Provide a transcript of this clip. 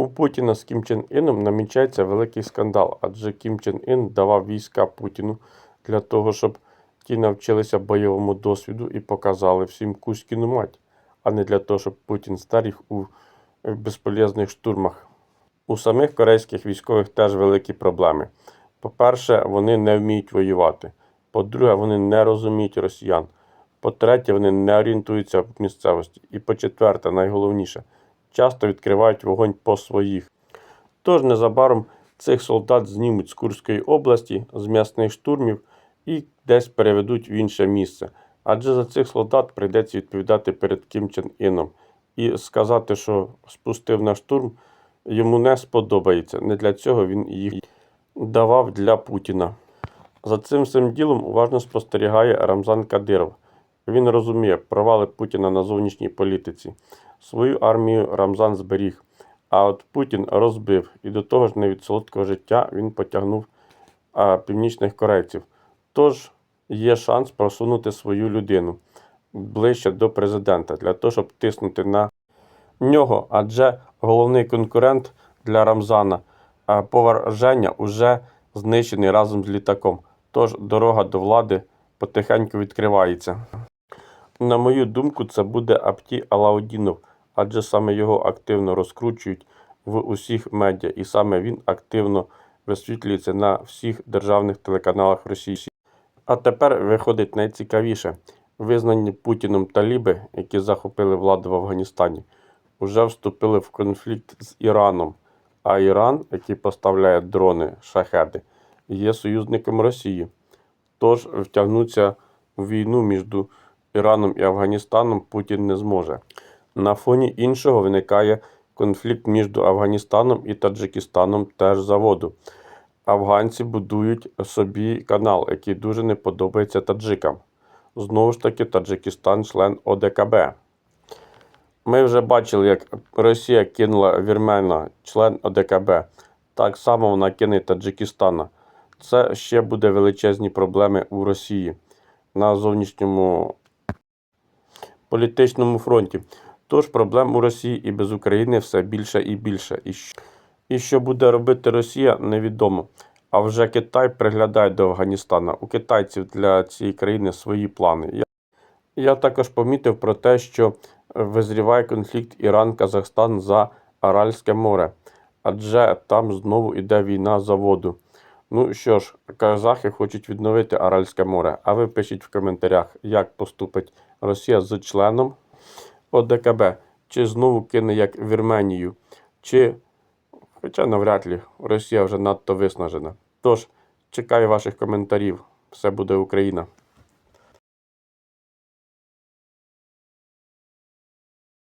У Путіна з Кім Чен Іном намічається великий скандал, адже Кім Чен Ін давав війська Путіну для того, щоб ті навчилися бойовому досвіду і показали всім Кузькіну мать, а не для того, щоб Путін старів у е, безполезних штурмах. У самих корейських військових теж великі проблеми. По-перше, вони не вміють воювати. По-друге, вони не розуміють росіян. По-третє, вони не орієнтуються в місцевості. І по-четверте, найголовніше, часто відкривають вогонь по своїх. Тож незабаром цих солдат знімуть з Курської області, з м'ясних штурмів і десь переведуть в інше місце. Адже за цих солдат прийдеться відповідати перед Кім Чен Іном. І сказати, що спустив на штурм, йому не сподобається. Не для цього він їх давав для Путіна. За цим всім ділом уважно спостерігає Рамзан Кадиров. Він розуміє провали Путіна на зовнішній політиці. Свою армію Рамзан зберіг, а от Путін розбив, і до того ж не від солодкого життя він потягнув а, північних корейців. Тож є шанс просунути свою людину ближче до президента для того, щоб тиснути на нього, адже головний конкурент для Рамзана а, повар Женя уже знищений разом з літаком. Тож дорога до влади потихеньку відкривається. На мою думку, це буде Апті Алаудінов, адже саме його активно розкручують в усіх медіа, і саме він активно висвітлюється на всіх державних телеканалах Росії. А тепер виходить найцікавіше. Визнані Путіном таліби, які захопили владу в Афганістані, вже вступили в конфлікт з Іраном. А Іран, який поставляє дрони, шахеди, є союзником Росії. Тож втягнутися у війну між Іраном і Афганістаном Путін не зможе. На фоні іншого виникає конфлікт між Афганістаном і Таджикистаном теж за воду. Афганці будують собі канал, який дуже не подобається таджикам. Знову ж таки, Таджикистан член ОДКБ. Ми вже бачили, як Росія кинула Вірмена, член ОДКБ. Так само вона кине Таджикистана. Це ще буде величезні проблеми у Росії на зовнішньому політичному фронті. Тож проблем у Росії і без України все більше і більше. І що, буде робити Росія, невідомо. А вже Китай приглядає до Афганістана. У китайців для цієї країни свої плани. Я, я також помітив про те, що визріває конфлікт Іран-Казахстан за Аральське море, адже там знову йде війна за воду. Ну що ж, казахи хочуть відновити Аральське море. А ви пишіть в коментарях, як поступить Росія з членом ОДКБ, чи знову кине як Вірменію, чи, хоча навряд ли, Росія вже надто виснажена. Тож, чекаю ваших коментарів. Все буде Україна.